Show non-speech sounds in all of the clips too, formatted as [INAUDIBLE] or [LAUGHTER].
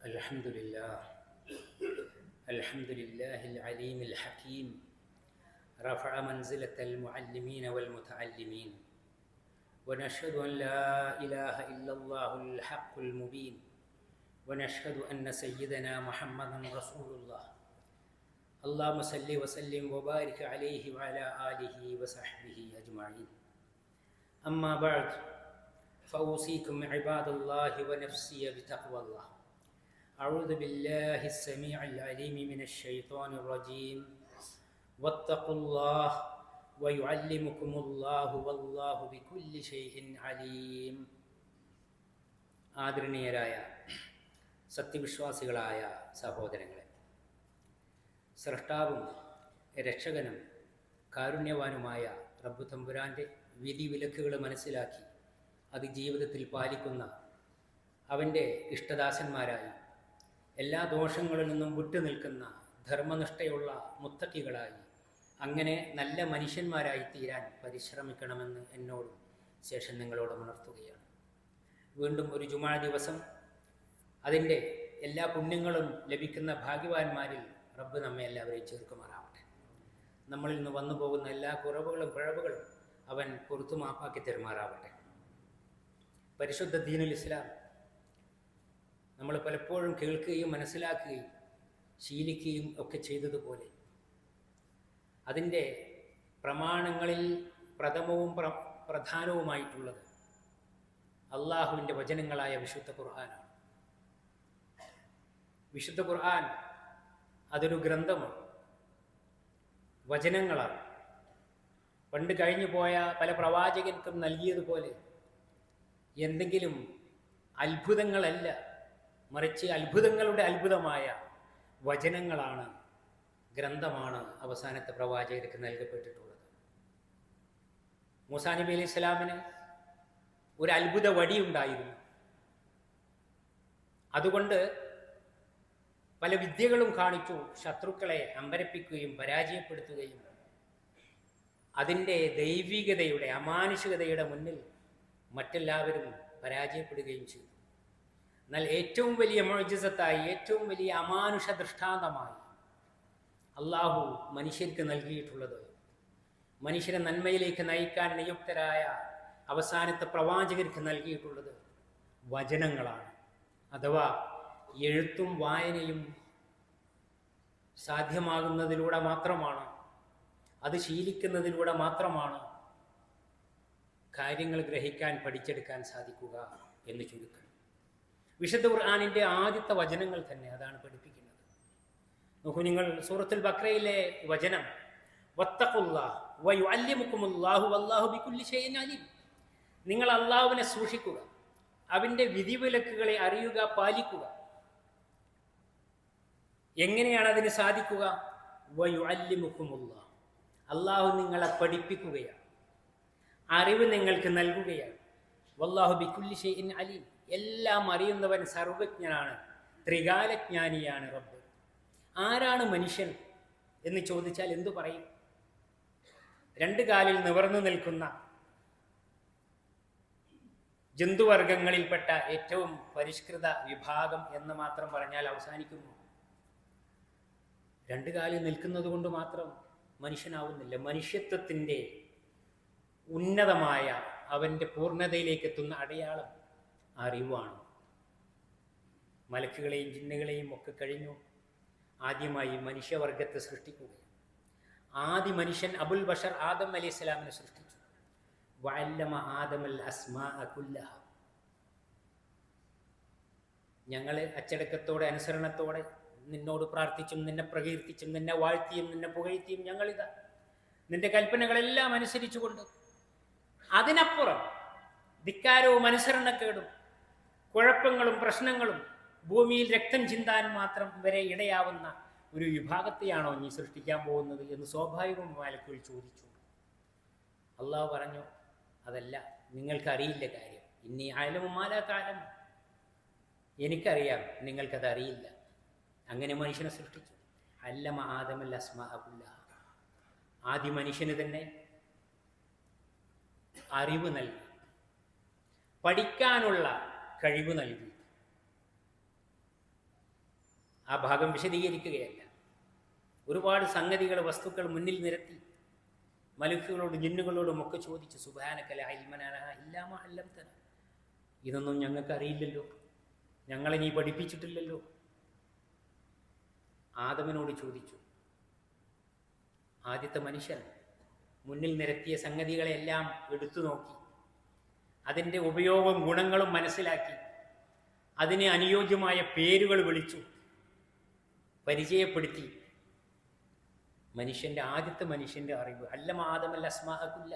الحمد لله. الحمد لله العليم الحكيم. رفع منزلة المعلمين والمتعلمين. ونشهد أن لا إله إلا الله الحق المبين. ونشهد أن سيدنا محمدا رسول الله. اللهم صل وسلم وبارك عليه وعلى آله وصحبه أجمعين. أما بعد فأوصيكم عباد الله ونفسي بتقوى الله. أعوذ بالله السميع العليم من الشيطان الرجيم واتقوا الله ويعلمكم الله والله بكل شيء عليم ആദരണീയരായ സത്യവിശ്വാസികളായ സഹോദരങ്ങളെ സൃഷ്ടാവും രക്ഷകനും കാരുണ്യവാനുമായ റബ്ബു തമ്പുരാൻ്റെ വിധിവിലക്കുകൾ മനസ്സിലാക്കി അത് ജീവിതത്തിൽ പാലിക്കുന്ന അവൻ്റെ ഇഷ്ടദാസന്മാരായി എല്ലാ ദോഷങ്ങളിൽ നിന്നും വിട്ടുനിൽക്കുന്ന ധർമ്മനിഷ്ഠയുള്ള മുത്തക്കികളായി അങ്ങനെ നല്ല മനുഷ്യന്മാരായി തീരാൻ പരിശ്രമിക്കണമെന്ന് എന്നോടും ശേഷം നിങ്ങളോട് ഉണർത്തുകയാണ്. വീണ്ടും ഒരു ജുമാ ദിവസം അതിന്റെ എല്ലാ പുണ്യങ്ങളും ലഭിക്കുന്ന ഭാഗ്യവാന്മാരിൽ റബ്ബ് നമ്മെ എല്ലാവരെയും ചേർക്കുമാറാവട്ടെ. നമ്മളിൽ നിന്ന് വന്നു പോകുന്ന എല്ലാ കുറവുകളും പിഴവുകളും അവൻ പുറത്തു മാപ്പാക്കി തെരുമാറാവട്ടെ. പരിശുദ്ധ ദീനുൽ ഇസ്ലാം നമ്മൾ പലപ്പോഴും കേൾക്കുകയും മനസ്സിലാക്കുകയും ശീലിക്കുകയും ഒക്കെ ചെയ്തതുപോലെ. അതിന്റെ പ്രമാണങ്ങളിൽ പ്രഥമവും പ്ര പ്രധാനവുമായിട്ടുള്ളത് അള്ളാഹുവിന്റെ വചനങ്ങളായ വിശുദ്ധ ഖുർആനാണ്. വിശുദ്ധ ഖുർആൻ അതൊരു ഗ്രന്ഥമാണ്. വചനങ്ങളാണ്. പണ്ട് കഴിഞ്ഞു പോയ പല പ്രവാചകർക്കും നൽകിയതുപോലെ എന്തെങ്കിലും അത്ഭുതങ്ങളല്ല മറിച്ച് അത്ഭുതങ്ങളുടെ അത്ഭുതമായ വചനങ്ങളാണ് ഗ്രന്ഥമാണ് അവസാനത്തെ പ്രവാചകർക്ക് നൽകപ്പെട്ടിട്ടുള്ളത്. മൂസാ നബി അലൈഹി ഒരു അത്ഭുത വടി ഉണ്ടായിരുന്നു. അതുകൊണ്ട് പല വിദ്യകളും കാണിച്ചു ശത്രുക്കളെ അമ്പരപ്പിക്കുകയും പരാജയപ്പെടുത്തുകയും അതിന്റെ ദൈവികതയുടെ അമാനുഷികതയുടെ മുന്നിൽ മറ്റെല്ലാവരും പരാജയപ്പെടുകയും ചെയ്തു. എന്നാൽ ഏറ്റവും വലിയ മോജിസത്തായി ഏറ്റവും വലിയ അമാനുഷ ദൃഷ്ടാന്തമായി അള്ളാഹു മനുഷ്യർക്ക് നൽകിയിട്ടുള്ളത്. മനുഷ്യരെ നന്മയിലേക്ക് നയിക്കാൻ നിയുക്തരായ അവസാനത്തെ പ്രവാചകർക്ക് നൽകിയിട്ടുള്ളത് വചനങ്ങളാണ്. അഥവാ എഴുത്തും വായനയും സാധ്യമാകുന്നതിലൂടെ മാത്രമാണ് അത് ശീലിക്കുന്നതിലൂടെ മാത്രമാണ് കാര്യങ്ങൾ ഗ്രഹിക്കാൻ പഠിച്ചെടുക്കാൻ സാധിക്കുക എന്ന് ചുരുക്കം. വിശുദ്ധ ഖുർആാനിന്റെ ആദ്യത്തെ വചനങ്ങൾ തന്നെ അതാണ് പഠിപ്പിക്കുന്നത്. നോക്കൂ നിങ്ങൾ സൂറത്തുൽ ബക്രയിലെ വചനം നിങ്ങൾ അള്ളാഹുവിനെ സൂക്ഷിക്കുക അവന്റെ വിധിവിലക്കുകളെ അറിയുക പാലിക്കുക. എങ്ങനെയാണ് അതിന് സാധിക്കുക? അള്ളാഹു നിങ്ങളെ പഠിപ്പിക്കുകയാണ്. അറിവ് നിങ്ങൾക്ക് നൽകുകയാണ്. വല്ലാഹു ബിക്കുല്ലി ഷെയ്ൻ അലീം. എല്ലാം അറിയുന്നവൻ സർവജ്ഞനാണ് ത്രികാലജ്ഞാനിയാണ് റബ്ബ്. ആരാണ് മനുഷ്യൻ എന്ന് ചോദിച്ചാൽ എന്തു പറയും? രണ്ട് കാലിൽ നിവർന്നു നിൽക്കുന്ന ജന്തുവർഗങ്ങളിൽപ്പെട്ട ഏറ്റവും പരിഷ്കൃത വിഭാഗം എന്ന് മാത്രം പറഞ്ഞാൽ അവസാനിക്കുന്നു. രണ്ട് കാലിൽ നിൽക്കുന്നത് കൊണ്ട് മാത്രം മനുഷ്യനാവുന്നില്ല. മനുഷ്യത്വത്തിന്റെ ഉന്നതമായ അവന്റെ പൂർണതയിലേക്ക് എത്തുന്ന അടയാളം അറിവാണ് മലക്കുകളെയും ജിന്നുകളെയും ഒക്കെ കഴിഞ്ഞു ആദ്യമായി മനുഷ്യവർഗത്തെ സൃഷ്ടിക്കുക ആദ്യ മനുഷ്യൻ അബുൽ ബഷർ ആദം അലി ഇസ്ലാമിനെ സൃഷ്ടിച്ചു. വല്ലമ ആദമൽ അസ്മാ കുല്ലഹ. ഞങ്ങൾ അച്ചടക്കത്തോടെ അനുസരണത്തോടെ നിന്നോട് പ്രാർത്ഥിച്ചും നിന്നെ പ്രകീർത്തിച്ചും നിന്നെ വാഴ്ത്തിയും നിന്നെ പുകഴ്ത്തിയും ഞങ്ങളിതാ. നിന്റെ കൽപ്പനകളെല്ലാം അനുസരിച്ചുകൊണ്ട് അതിനപ്പുറം ധിക്കാരവും അനുസരണക്കേടും കുഴപ്പങ്ങളും പ്രശ്നങ്ങളും ഭൂമിയിൽ രക്തം ചിന്താൻ മാത്രം വരെ ഇടയാവുന്ന ഒരു വിഭാഗത്തെയാണോ നീ സൃഷ്ടിക്കാൻ പോകുന്നത് എന്ന് സ്വാഭാവികവും മാലക്കുകൾ ചോദിച്ചു. അള്ളാഹു പറഞ്ഞു അതല്ല നിങ്ങൾക്കറിയില്ല കാര്യം. ഇനി ആയാലും കാലം എനിക്കറിയാം നിങ്ങൾക്കത് അറിയില്ല അങ്ങനെ മനുഷ്യനെ സൃഷ്ടിച്ചു. അല്ലമ ആദമല്ല അസ്മാഹുല്ല ആദ്യ മനുഷ്യന് തന്നെ അറിവ് നൽകി. പഠിക്കാനുള്ള കഴിവ് നൽകി. ആ ഭാഗം വിശദീകരിക്കുകയല്ല. ഒരുപാട് സംഗതികൾ വസ്തുക്കൾ മുന്നിൽ നിരത്തി മലുക്കുകളോട് ജിന്നുകളോടും ഒക്കെ ചോദിച്ചു സുബാനക്കല ഇല്ലാമ അല്ലം തന ഇതൊന്നും ഞങ്ങൾക്ക് അറിയില്ലല്ലോ ഞങ്ങളെ നീ പഠിപ്പിച്ചിട്ടില്ലല്ലോ. ആദമനോട് ചോദിച്ചു. ആദ്യത്തെ മനുഷ്യൻ മുന്നിൽ നിരത്തിയ സംഗതികളെല്ലാം എടുത്തു നോക്കി. അതിന്റെ ഉപയോഗവും ഗുണങ്ങളും മനസ്സിലാക്കി അതിന് അനുയോജ്യമായ പേരുകൾ വിളിച്ചു പരിചയപ്പെടുത്തി. മനുഷ്യന്റെ ആദ്യത്തെ മനുഷ്യന്റെ അറിവ്. അല്ല മാതമല്ല അസ്മാഹക്കില്ല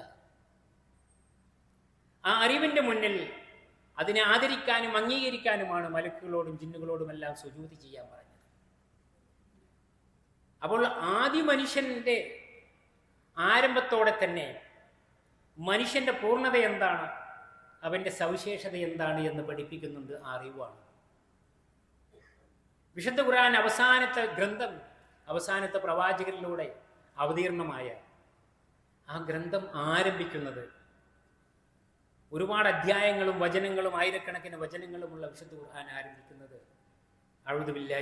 ആ അറിവിന്റെ മുന്നിൽ അതിനെ ആദരിക്കാനും അംഗീകരിക്കാനുമാണ് മലക്കുകളോടും ജിന്നുകളോടും എല്ലാം സുജൂതി ചെയ്യാൻ പറഞ്ഞത്. അപ്പോൾ ആദ്യ മനുഷ്യന്റെ ആരംഭത്തോടെ തന്നെ മനുഷ്യന്റെ പൂർണത എന്താണ്? അവന്റെ സവിശേഷത എന്താണ് എന്ന് പഠിപ്പിക്കുന്നുണ്ട് ആ അറിവാണ്. വിശുദ്ധ ഖുർആൻ അവസാനത്തെ ഗ്രന്ഥം അവസാനത്തെ പ്രവാചകരിലൂടെ അവതീർണമായ ആ ഗ്രന്ഥം ആരംഭിക്കുന്നത് ഒരുപാട് അധ്യായങ്ങളും വചനങ്ങളും ആയിരക്കണക്കിന് വചനങ്ങളുമുള്ള വിശുദ്ധ ഖുർആൻ ആരംഭിക്കുന്നത്.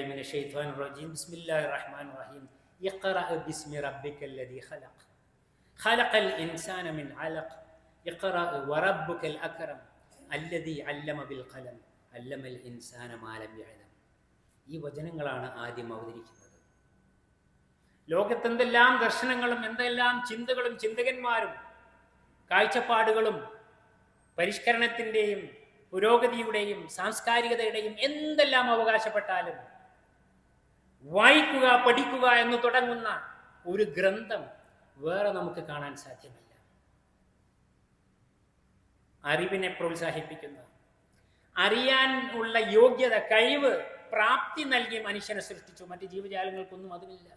മിനശ് റജീം. റഹീം. ഇഖ്റഅ ബിസ്മി ഇൻസാന മിൻ അലഖ്. വറബ്ബുക്കൽ അക്രം അല്ലദീ അല്ലമ ബിൽ ഖലം അല്ലമൽ ഇൻസാന മാലം യഅലം. ഈ വചനങ്ങളാണ് ആദ്യം അവതരിക്കുന്നത്. ലോകത്തെന്തെല്ലാം ദർശനങ്ങളും എന്തെല്ലാം ചിന്തകളും ചിന്തകന്മാരും കാഴ്ചപ്പാടുകളും പരിഷ്കരണത്തിന്റെയും പുരോഗതിയുടെയും സാംസ്കാരികതയുടെയും എന്തെല്ലാം അവകാശപ്പെട്ടാലും വായിക്കുക പഠിക്കുക എന്ന് തുടങ്ങുന്ന ഒരു ഗ്രന്ഥം വേറെ നമുക്ക് കാണാൻ സാധ്യമല്ല. അറിവിനെ പ്രോത്സാഹിപ്പിക്കുന്നത് അറിയാൻ ഉള്ള യോഗ്യത കഴിവ് പ്രാപ്തി നൽകി മനുഷ്യനെ സൃഷ്ടിച്ചു. മറ്റ് ജീവജാലങ്ങൾക്കൊന്നും അതുമില്ല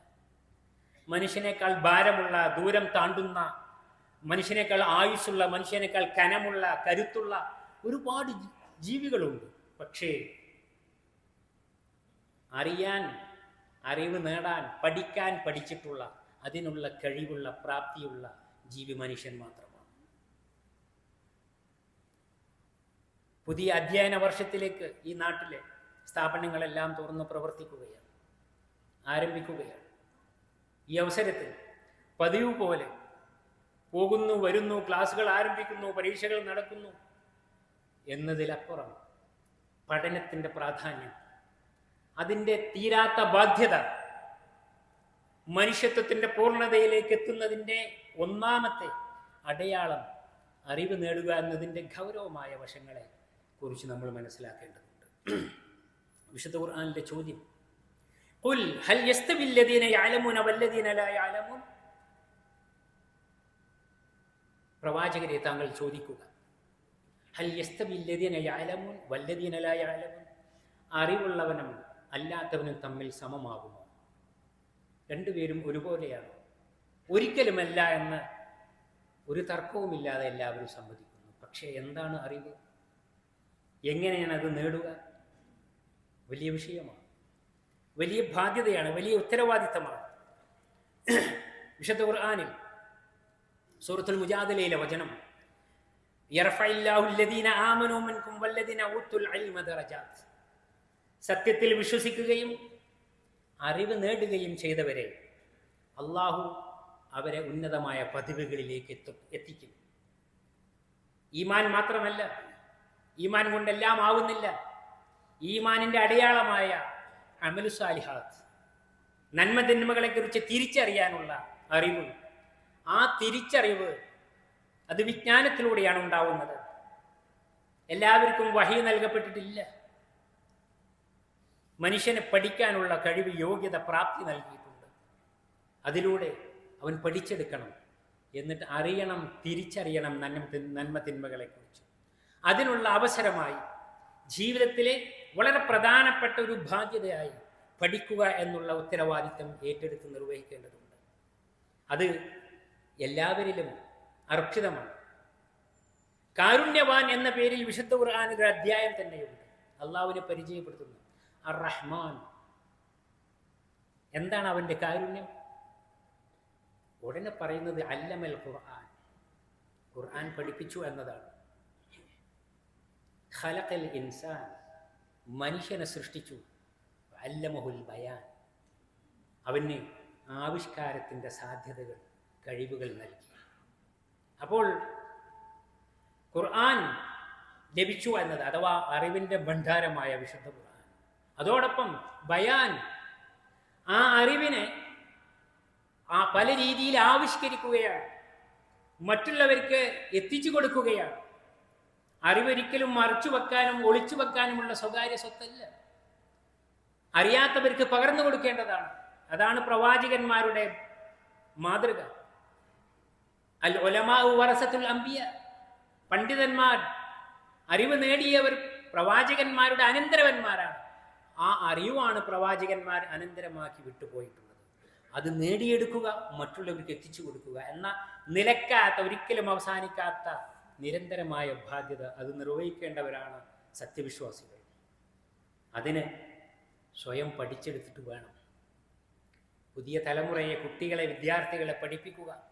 മനുഷ്യനേക്കാൾ ഭാരമുള്ള ദൂരം താണ്ടുന്ന മനുഷ്യനേക്കാൾ ആയുസ്സുള്ള മനുഷ്യനേക്കാൾ കനമുള്ള കരുത്തുള്ള ഒരുപാട് ജീവികളുണ്ട്. പക്ഷേ അറിയാൻ അറിവ് നേടാൻ പഠിക്കാൻ പഠിച്ചിട്ടുള്ള അതിനുള്ള കഴിവുള്ള പ്രാപ്തിയുള്ള ജീവി മനുഷ്യൻ മാത്രമാണ് പുതിയ അധ്യയന വർഷത്തിലേക്ക് ഈ നാട്ടിലെ സ്ഥാപനങ്ങളെല്ലാം തുറന്ന് പ്രവർത്തിക്കുകയാണ് ആരംഭിക്കുകയാണ്. ഈ അവസരത്തിൽ പതിവ് പോലെ പോകുന്നു വരുന്നു ക്ലാസ്സുകൾ ആരംഭിക്കുന്നു പരീക്ഷകൾ നടക്കുന്നു എന്നതിലപ്പുറം പഠനത്തിന്റെ പ്രാധാന്യം അതിന്റെ തീരാത്ത ബാധ്യത മനുഷ്യത്വത്തിന്റെ പൂർണതയിലേക്ക് എത്തുന്നതിന്റെ ഒന്നാമത്തെ അടയാളം അറിവ് നേടുക എന്നതിന്റെ ഗൗരവമായ വശങ്ങളെ കുറിച്ച് നമ്മൾ മനസ്സിലാക്കേണ്ടതുണ്ട് വിശുദ്ധ ഖുർആനിലെ ചോദ്യം قل هل يستوي الذين يعلمون والذين لا يعلمون പ്രവാചകരെ താങ്കൾ ചോദിക്കുക ഹൽ യസ്തവി الذين يعلمون والذين لا يعلمون അറിവുള്ളവനും അല്ലാത്തവനും തമ്മിൽ സമമാകുമോ രണ്ടുപേരും ഒരുപോലെയാണ് ഒരിക്കലുമല്ല എന്ന് ഒരു തർക്കവുമില്ലാതെ എല്ലാവരും സമ്മതിക്കുന്നു പക്ഷേ എന്താണ് അറിവ് എങ്ങനെയാണ് അത് നേടുക? വലിയ വിഷയമാണ്. വലിയ ബാധ്യതയാണ് വലിയ ഉത്തരവാദിത്തമാണ്. വിശുദ്ധ ഖുർആാനിൽ സൂറത്തുൽ മുജാദലയിലെ വചനം സത്യത്തിൽ വിശ്വസിക്കുകയും അറിവ് നേടുകയും ചെയ്തവരെ അള്ളാഹു അവരെ ഉന്നതമായ പദവികളിലേക്ക് എത്തും എത്തിക്കും. ഈമാൻ മാത്രമല്ല ഈമാൻ കൊണ്ടെല്ലാം ആവുന്നില്ല. ഈമാനിന്റെ അടയാളമായ അമലു നന്മ തിന്മകളെക്കുറിച്ച് തിരിച്ചറിയാനുള്ള അറിവ്. ആ തിരിച്ചറിവ് അത് വിജ്ഞാനത്തിലൂടെയാണ് ഉണ്ടാവുന്നത്. എല്ലാവർക്കും വഹി നൽകപ്പെട്ടിട്ടില്ല. മനുഷ്യനെ പഠിക്കാനുള്ള കഴിവ് യോഗ്യത പ്രാപ്തി നൽകിയിട്ടുണ്ട്. അതിലൂടെ അവൻ പഠിച്ചെടുക്കണം. എന്നിട്ട് അറിയണം തിരിച്ചറിയണം നന്മ നന്മ തിന്മകളെക്കുറിച്ച്. അതിനുള്ള അവസരമായി ജീവിതത്തിലെ വളരെ പ്രധാനപ്പെട്ട ഒരു ബാധ്യതയായി പഠിക്കുക എന്നുള്ള ഉത്തരവാദിത്തം ഏറ്റെടുത്ത് നിർവഹിക്കേണ്ടതുണ്ട്. അത് എല്ലാവരിലും അർപ്പിതമാണ്. കാരുണ്യവാൻ എന്ന പേരിൽ വിശുദ്ധ ഖുർആൻ ഒരു അധ്യായം തന്നെയുണ്ട്. അള്ളാഹുവിനെ പരിചയപ്പെടുത്തുന്നു. അർ റഹ്മാൻ എന്താണ് അവന്റെ കാരുണ്യം? ഉടനെ പറയുന്നത് അല്ലമൽ ഖുർആൻ. ഖുർആൻ പഠിപ്പിച്ചു എന്നതാണ്. ഖലഖൽ ഇൻസാൻ മനുഷ്യനെ സൃഷ്ടിച്ചു. അല്ലമഹുൽ ബയാൻ. അവന് ആവിഷ്കാരത്തിന്റെ സാധ്യതകൾ കഴിവുകൾ നൽകി. അപ്പോൾ ഖുർആൻ ലഭിച്ചു എന്നത് അഥവാ അറിവിന്റെ ഭണ്ഡാരമായ വിശുദ്ധ ഖുർആൻ. അതോടൊപ്പം ബയാൻ ആ അറിവിനെ ആ പല രീതിയിൽ ആവിഷ്കരിക്കുകയാണ്. മറ്റുള്ളവർക്ക് എത്തിച്ചു കൊടുക്കുകയാണ്. അറിവൊരിക്കലും മറച്ചു വെക്കാനും ഒളിച്ചു വെക്കാനുമുള്ള സ്വകാര്യ സ്വത്തല്ല. അറിയാത്തവർക്ക് പകർന്നു കൊടുക്കേണ്ടതാണ്. അതാണ് പ്രവാചകന്മാരുടെ മാതൃക. അൽ ഒലമാവ് വറസത്തുൽ അംബിയ പണ്ഡിതന്മാർ അറിവ് നേടിയവർ പ്രവാചകന്മാരുടെ അനന്തരവന്മാരാണ്. ആ അറിവാണ് പ്രവാചകന്മാർ അനന്തരമാക്കി വിട്ടുപോയിട്ടുള്ളത്. അത് നേടിയെടുക്കുക മറ്റുള്ളവർക്ക് എത്തിച്ചു കൊടുക്കുക എന്ന നിലക്കാത്ത ഒരിക്കലും അവസാനിക്കാത്ത നിരന്തരമായ ബാധ്യത അത് നിർവഹിക്കേണ്ടവരാണ് സത്യവിശ്വാസികൾ. അതിന് സ്വയം പഠിച്ചെടുത്തിട്ട് വേണം. പുതിയ തലമുറയെ കുട്ടികളെ വിദ്യാർത്ഥികളെ പഠിപ്പിക്കുക.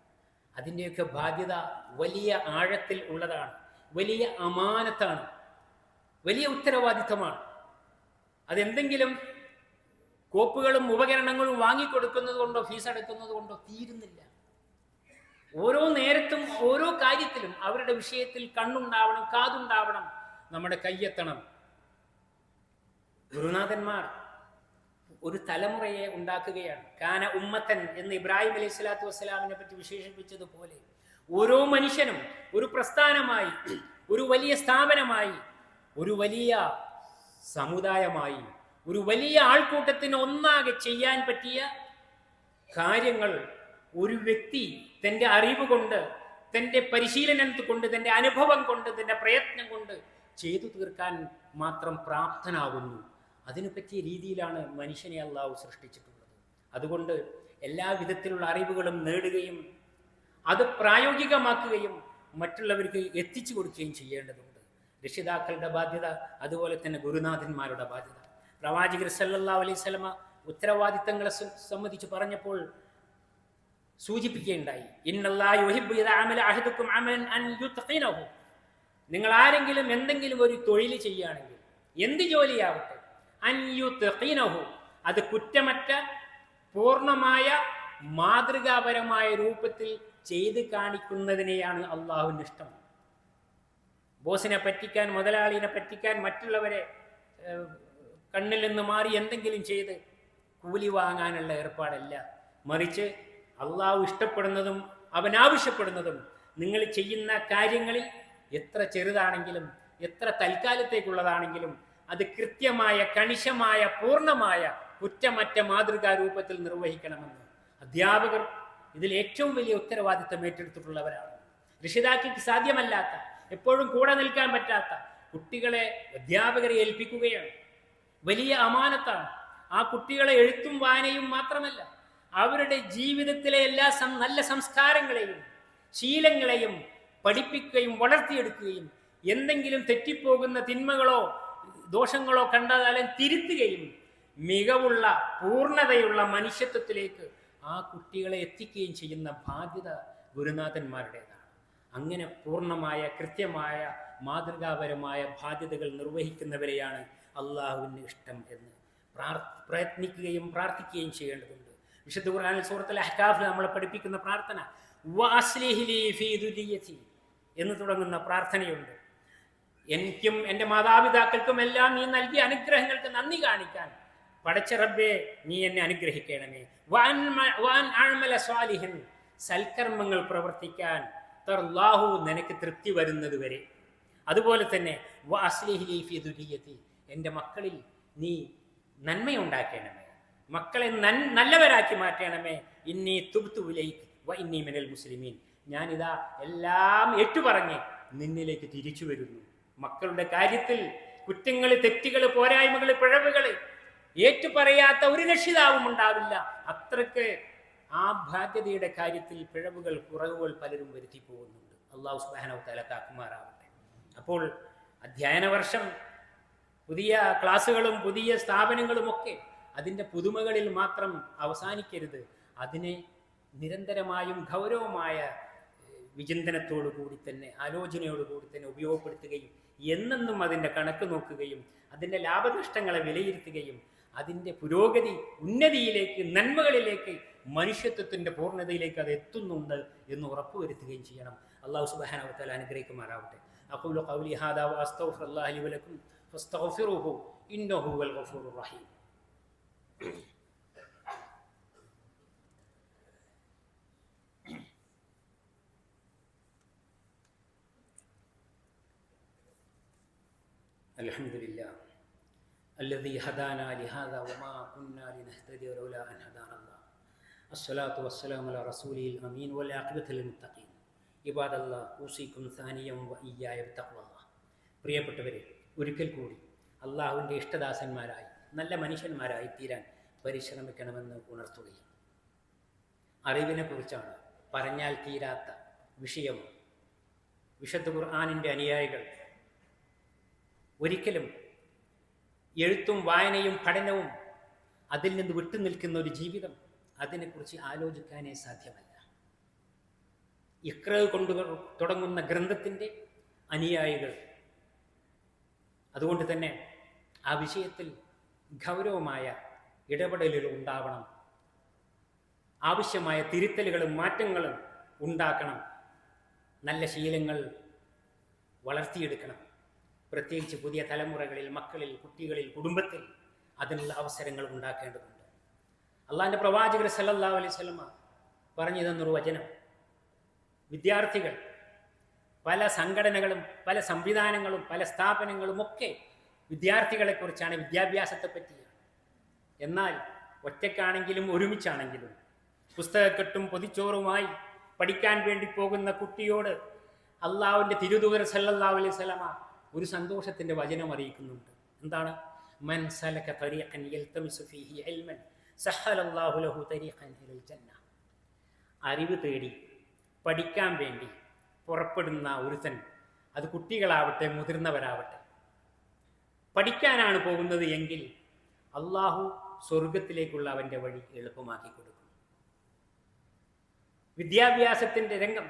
അതിന്റെയൊക്കെ ബാധ്യത വലിയ ആഴത്തിൽ ഉള്ളതാണ്. വലിയ അമാനത്താണ്. വലിയ ഉത്തരവാദിത്തമാണ്. അതെന്തെങ്കിലും കോപ്പുകളും ഉപകരണങ്ങളും വാങ്ങിക്കൊടുക്കുന്നത് കൊണ്ടോ ഫീസ് അടക്കുന്നത് കൊണ്ടോ തീരുന്നില്ല. ഓരോ നേരത്തും ഓരോ കാര്യത്തിലും അവരുടെ വിഷയത്തിൽ കണ്ണുണ്ടാവണം കാതുണ്ടാവണം നമ്മുടെ കയ്യെത്തണം. ഗുരുനാഥന്മാർ ഒരു തലമുറയെ ഉണ്ടാക്കുകയാണ്. കാന ഉമ്മത്തൻ എന്ന് ഇബ്രാഹിം അലൈഹി സ്വലാത്തു വസ്സലാമിനെ പറ്റി വിശേഷിപ്പിച്ചതുപോലെ ഓരോ മനുഷ്യനും ഒരു പ്രസ്ഥാനമായി ഒരു വലിയ സ്ഥാപനമായി ഒരു വലിയ സമുദായമായി ഒരു വലിയ ആൾക്കൂട്ടത്തിന് ഒന്നാകെ ചെയ്യാൻ പറ്റിയ കാര്യങ്ങൾ ഒരു വ്യക്തി തന്റെ അറിവ് കൊണ്ട് തന്റെ പരിശീലനം കൊണ്ട് തന്റെ അനുഭവം കൊണ്ട് തന്റെ പ്രയത്നം കൊണ്ട് ചെയ്തു തീർക്കാൻ മാത്രം പ്രാപ്തനാകുന്നു. അതിനു പറ്റിയ രീതിയിലാണ് മനുഷ്യനെ അള്ളാഹു സൃഷ്ടിച്ചിട്ടുള്ളത്. അതുകൊണ്ട് എല്ലാ വിധത്തിലുള്ള അറിവുകളും നേടുകയും അത് പ്രായോഗികമാക്കുകയും മറ്റുള്ളവർക്ക് എത്തിച്ചു കൊടുക്കുകയും ചെയ്യേണ്ടതുണ്ട്. രക്ഷിതാക്കളുടെ ബാധ്യത അതുപോലെ തന്നെ ഗുരുനാഥന്മാരുടെ ബാധ്യത. പ്രവാചകർ സല്ലല്ലാഹു അലൈഹി ഉത്തരവാദിത്തങ്ങളെ സംബന്ധിച്ച് പറഞ്ഞപ്പോൾ യുത്ഖിനഹു. നിങ്ങൾ ആരെങ്കിലും എന്തെങ്കിലും ഒരു തൊഴിൽ ചെയ്യുകയാണെങ്കിൽ എന്ത് ജോലിയാവട്ടെ? അൻ യുത്ഖിനഹു. അത് കുറ്റമറ്റ പൂർണമായ മാതൃകാപരമായ രൂപത്തിൽ ചെയ്ത് കാണിക്കുന്നതിനെയാണ് അള്ളാഹുവിന്റെ ഇഷ്ടം. ബോസിനെ പറ്റിക്കാൻ മുതലാളിനെ പറ്റിക്കാൻ മറ്റുള്ളവരെ കണ്ണിൽ നിന്ന് മാറി എന്തെങ്കിലും ചെയ്ത് കൂലി വാങ്ങാനുള്ള ഏർപ്പാടല്ല. മറിച്ച് അള്ളാഹു ഇഷ്ടപ്പെടുന്നതും അവൻ ആവശ്യപ്പെടുന്നതും നിങ്ങൾ ചെയ്യുന്ന കാര്യങ്ങളിൽ എത്ര ചെറുതാണെങ്കിലും എത്ര തൽക്കാലത്തേക്കുള്ളതാണെങ്കിലും അത് കൃത്യമായ കണിശമായ പൂർണമായ കുറ്റമറ്റ മാതൃകാ രൂപത്തിൽ നിർവഹിക്കണമെന്ന് അധ്യാപകർ ഇതിൽ ഏറ്റവും വലിയ ഉത്തരവാദിത്തം ഏറ്റെടുത്തിട്ടുള്ളവരാണ്. രക്ഷിതാക്കൾക്ക് സാധ്യമല്ലാത്ത എപ്പോഴും കൂടെ നിൽക്കാൻ പറ്റാത്ത കുട്ടികളെ അധ്യാപകരെ ഏൽപ്പിക്കുകയാണ്. വലിയ അമാനത്താണ്. ആ കുട്ടികളെ എഴുത്തും വായനയും മാത്രമല്ല അവരുടെ ജീവിതത്തിലെ എല്ലാ നല്ല സംസ്കാരങ്ങളെയും ശീലങ്ങളെയും പഠിപ്പിക്കുകയും വളർത്തിയെടുക്കുകയും എന്തെങ്കിലും തെറ്റിപ്പോകുന്ന തിന്മകളോ ദോഷങ്ങളോ കണ്ടാലും തിരുത്തുകയും മികവുള്ള പൂർണതയുള്ള മനുഷ്യത്വത്തിലേക്ക് ആ കുട്ടികളെ എത്തിക്കുകയും ചെയ്യുന്ന ബാധ്യത ഗുരുനാഥന്മാരുടേതാണ്. അങ്ങനെ പൂർണമായ കൃത്യമായ മാതൃകാപരമായ ബാധ്യതകൾ നിർവഹിക്കുന്നവരെയാണ് അള്ളാഹുവിന് ഇഷ്ടം എന്ന് പ്രാർ പ്രയത്നിക്കുകയും പ്രാർത്ഥിക്കുകയും ചെയ്യേണ്ടതുണ്ട്. വിശുദ്ധ ഖുർആാനിൽ സൂറത്തുൽ അഹ്കാഫിൽ നമ്മളെ പഠിപ്പിക്കുന്ന പ്രാർത്ഥന എന്ന് തുടങ്ങുന്ന പ്രാർത്ഥനയുണ്ട്. എനിക്കും എന്റെ മാതാപിതാക്കൾക്കും എല്ലാം നീ നൽകിയ അനുഗ്രഹങ്ങൾക്ക് നന്ദി കാണിക്കാൻ പടച്ച റബ്ബെ നീ എന്നെ അനുഗ്രഹിക്കണമേ. വാൻമല സ്വാലിഹൻ സൽക്കർമ്മങ്ങൾ പ്രവർത്തിക്കാൻ തർലാഹു നിനക്ക് തൃപ്തി വരുന്നത് വരെ. അതുപോലെ തന്നെ വാസ്ലിഹി എന്റെ മക്കളിൽ നീ നന്മയുണ്ടാക്കണമേ. മക്കളെ നല്ലവരാക്കി മാറ്റണമേ. ഇന്നി തുബ്തുവിലേക്ക് ഇന്നി മിനൽ മുസ്ലിമീൻ. ഞാനിതാ എല്ലാം ഏറ്റുപറഞ്ഞ് നിന്നിലേക്ക് തിരിച്ചു വരുന്നു. മക്കളുടെ കാര്യത്തിൽ കുറ്റങ്ങൾ തെറ്റുകൾ പോരായ്മകൾ പിഴവുകൾ ഏറ്റുപറയാത്ത ഒരു രക്ഷിതാവും ഉണ്ടാവില്ല. അത്രയ്ക്ക് ആ ബാധ്യതയുടെ കാര്യത്തിൽ പിഴവുകൾ കുറവുകൾ പലരും വരുത്തി പോകുന്നുണ്ട്. അള്ളാഹു സുബാനവ് തലക്കാക്കുമാറാവട്ടെ അപ്പോൾ അധ്യയന വർഷം പുതിയ ക്ലാസ്സുകളും പുതിയ സ്ഥാപനങ്ങളും ഒക്കെ അതിന്റെ പുതുമകളിൽ മാത്രം അവസാനിക്കരുത്. അതിനെ നിരന്തരമായും ഗൗരവമായ വിചിന്തനത്തോടു കൂടി തന്നെ ആലോചനയോടു കൂടി തന്നെ ഉപയോഗപ്പെടുത്തുകയും എന്നെന്നും അതിന്റെ കണക്ക് നോക്കുകയും അതിന്റെ ലാഭനഷ്ടങ്ങളെ വിലയിരുത്തുകയും അതിന്റെ പുരോഗതി ഉന്നതിയിലേക്ക് നന്മകളിലേക്ക് മനുഷ്യത്വത്തിന്റെ പൂർണതയിലേക്ക് അത് എത്തുന്നുണ്ട് എന്ന് ഉറപ്പുവരുത്തുകയും ചെയ്യണം. അള്ളാഹു സുബാനവത്താൽ അനുഗ്രഹിക്കുമാറാവട്ടെ. അപ്പോൾ ഖൗലി ഹാദാ അസ്തൗഫർ ലി വലക്കും ഇന്നഹു വൽ റഹീം. [COUGHS] الحمد لله الذي هدانا لهذا وما كنا لنهتدي لولا أن هدانا الله. الصلاة والسلام على رسوله الأمين والعاقبة للمتقين. ഇബാദ അല്ല ഊസിക്കും സാനിയം വയ്യായ തക്വല്ല പ്രിയപ്പെട്ടവരെ ഒരിക്കൽ കൂടി അള്ളാഹുവിൻ്റെ مالاي നല്ല മനുഷ്യന്മാരായി തീരാൻ പരിശ്രമിക്കണമെന്ന് ഉണർത്തുകയും അറിവിനെക്കുറിച്ചാണ് പറഞ്ഞാൽ തീരാത്ത വിഷയം. വിശുദ്ധ ഖുർആാനിന്റെ അനുയായികൾ ഒരിക്കലും എഴുത്തും വായനയും പഠനവും അതിൽ നിന്ന് വിട്ടുനിൽക്കുന്ന ഒരു ജീവിതം അതിനെക്കുറിച്ച് ആലോചിക്കാനേ സാധ്യമല്ല. ഇക്ര കൊണ്ടു തുടങ്ങുന്ന ഗ്രന്ഥത്തിന്റെ അനുയായികൾ അതുകൊണ്ട് തന്നെ ആ വിഷയത്തിൽ ഗൗരവമായ ഇടപെടലുകൾ ഉണ്ടാവണം. ആവശ്യമായ തിരുത്തലുകളും മാറ്റങ്ങളും ഉണ്ടാക്കണം. നല്ല ശീലങ്ങൾ വളർത്തിയെടുക്കണം. പ്രത്യേകിച്ച് പുതിയ തലമുറകളിൽ മക്കളിൽ കുട്ടികളിൽ കുടുംബത്തിൽ അതിനുള്ള അവസരങ്ങൾ ഉണ്ടാക്കേണ്ടതുണ്ട്. അള്ളാഹിന്റെ പ്രവാചകർ സല്ലല്ലാ അലൈഹി സ്വലമ പറഞ്ഞു തന്നൊരു വചനം. വിദ്യാർത്ഥികൾ പല സംഘടനകളും പല സംവിധാനങ്ങളും പല സ്ഥാപനങ്ങളും ഒക്കെ വിദ്യാർത്ഥികളെക്കുറിച്ചാണ് വിദ്യാഭ്യാസത്തെ പറ്റിയാണ് എന്നാൽ ഒറ്റയ്ക്കാണെങ്കിലും ഒരുമിച്ചാണെങ്കിലും പുസ്തകക്കെട്ടും പൊതിച്ചോറുമായി പഠിക്കാൻ വേണ്ടി പോകുന്ന കുട്ടിയോട് അള്ളാഹുവിന്റെ തിരുദൂര സല്ലാ അലൈഹി സ്വലമ ഒരു സന്തോഷത്തിന്റെ വചനം അറിയിക്കുന്നുണ്ട്. എന്താണ്? മൻ സലക തരീഖൻ യൽതമിസു ഫീഹി ഇൽമൻ സഹലല്ലാഹു ലഹു തരീഖൻ ഇലൽ ജന്ന. അറിവ് തേടി പഠിക്കാൻ വേണ്ടി പുറപ്പെടുന്ന ഒരുത്തൻ അത് കുട്ടികളാവട്ടെ മുതിർന്നവരാവട്ടെ പഠിക്കാനാണ് പോകുന്നത് എങ്കിൽ അള്ളാഹു സ്വർഗത്തിലേക്കുള്ള അവന്റെ വഴി എളുപ്പമാക്കി കൊടുക്കും. വിദ്യാഭ്യാസത്തിന്റെ രംഗം.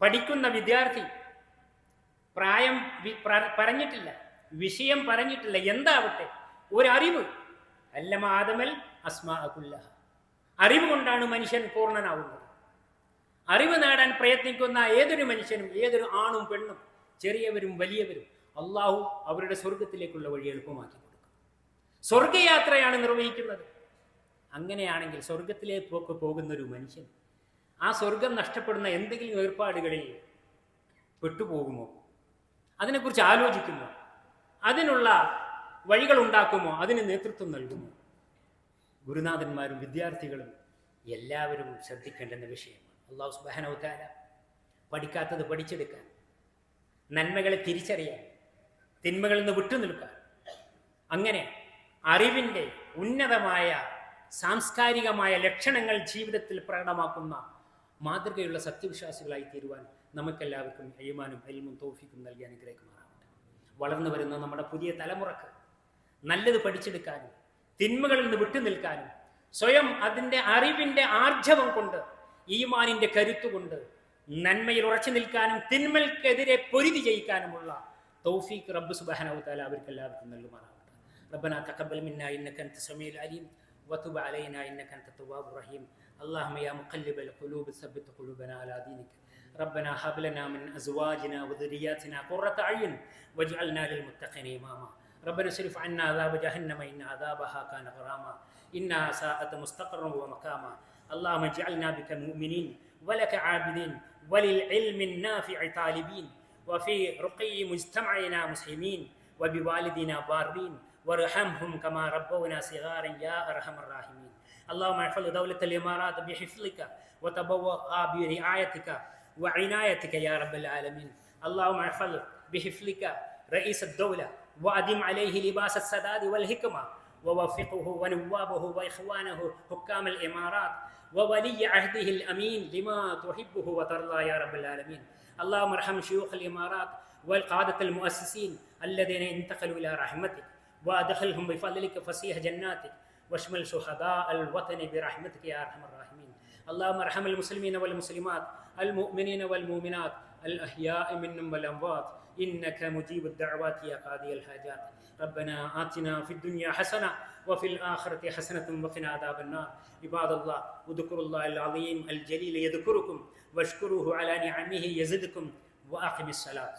പഠിക്കുന്ന വിദ്യാർത്ഥി പ്രായം പറഞ്ഞിട്ടില്ല വിഷയം പറഞ്ഞിട്ടില്ല എന്താവട്ടെ? ഒരറിവ്. അല്ലമ ആദമൽ അസ്മാഅകുല്ല അറിവ് കൊണ്ടാണ് മനുഷ്യൻ പൂർണനാവുന്നത്. അറിവ് നേടാൻ പ്രയത്നിക്കുന്ന ഏതൊരു മനുഷ്യനും ഏതൊരു ആണും പെണ്ണും ചെറിയവരും വലിയവരും അള്ളാഹു അവരുടെ സ്വർഗത്തിലേക്കുള്ള വഴി എളുപ്പമാക്കി കൊടുക്കും. സ്വർഗയാത്രയാണ് നിർവഹിക്കുന്നത്. അങ്ങനെയാണെങ്കിൽ സ്വർഗത്തിലേക്ക് പോകുന്ന ഒരു മനുഷ്യൻ ആ സ്വർഗം നഷ്ടപ്പെടുന്ന എന്തെങ്കിലും ഏർപ്പാടുകളിൽ പെട്ടുപോകുമോ? അതിനെക്കുറിച്ച് ആലോചിക്കുമോ? അതിനുള്ള വഴികൾ ഉണ്ടാക്കുമോ? അതിന് നേതൃത്വം നൽകുമോ? ഗുരുനാഥന്മാരും വിദ്യാർത്ഥികളും എല്ലാവരും ശ്രദ്ധിക്കേണ്ടുന്ന വിഷയമാണ് അള്ളാഹു സുബാനവത്താല പഠിക്കാത്തത് പഠിച്ചെടുക്കാൻ നന്മകളെ തിരിച്ചറിയാൻ തിന്മകളിൽ നിന്ന് വിട്ടുനിൽക്കാൻ അങ്ങനെ അറിവിന്റെ ഉന്നതമായ സാംസ്കാരികമായ ലക്ഷണങ്ങൾ ജീവിതത്തിൽ പ്രകടമാക്കുന്ന മാതൃകയുള്ള സത്യവിശ്വാസികളായി തീരുവാൻ നമുക്കെല്ലാവർക്കും അയ്യമാനും എൽമും തോഫിക്കും നൽകി അനുഗ്രഹിക്കുമാറാവട്ടെ. വളർന്നു വരുന്ന നമ്മുടെ പുതിയ തലമുറയ്ക്ക് നല്ലത് പഠിച്ചെടുക്കാനും തിന്മകളിൽ നിന്ന് വിട്ടുനിൽക്കാനും സ്വയം അതിന്റെ അറിവിന്റെ ആർജവം കൊണ്ട് ഈമാനിന്റെ കരുത്തുകൊണ്ട് നന്മയിൽ ഉറച്ചു നിൽക്കാനും തിന്മൽക്കെതിരെ പൊരുതി ജയിക്കാനുമുള്ള توفيق رب سبحانه وتعالى أبرك الله بكم اللهم ربنا تقبل منا إنك أنت السميع العليم وتب علينا إنك أنت التواب الرحيم. اللهم يا مقلب القلوب ثبت قلوبنا على دينك. ربنا هب لنا من أزواجنا وذرياتنا قرة أعين واجعلنا للمتقين إماما. ربنا اصرف عنا عذاب جهنم إن عذابها كان غراما. إنها ساءت مستقرا ومقاما. اللهم اجعلنا بك مؤمنين ولك عابدين وللعلم النافع طالبين. وفي رقي مجتمعنا مسلمين وبوالدنا بارين وارحمهم كما ربونا صغارا يا أرحم الراحمين. اللهم احفظ دولة الإمارات بحفظك وتبوأ برعايتك وعنايتك يا رب العالمين. اللهم احفظ بحفظك رئيس الدولة وأدم عليه لباس السداد والحكمة ووفقه ونوابه وإخوانه حكام الإمارات وولي عهده الأمين لما تحبه وترضى يا رب العالمين. اللهم ارحم شيوخ الإمارات والقادة المؤسسين الذين انتقلوا إلى رحمتك وأدخلهم بفضلك فسيح جناتك واشمل شهداء الوطن برحمتك يا أرحم الراحمين. اللهم ارحم المسلمين والمسلمات المؤمنين والمؤمنات الأحياء منهم والأموات. إنك مجيب الدعوات يا قاضي الحاجات. ربنا آتنا في الدنيا حسنة وفي الآخرة حسنة وقنا عذاب النار. عباد الله وذكروا الله العظيم الجليل يذكركم واشكروه على نعمه يزدكم وأقم الصلاة.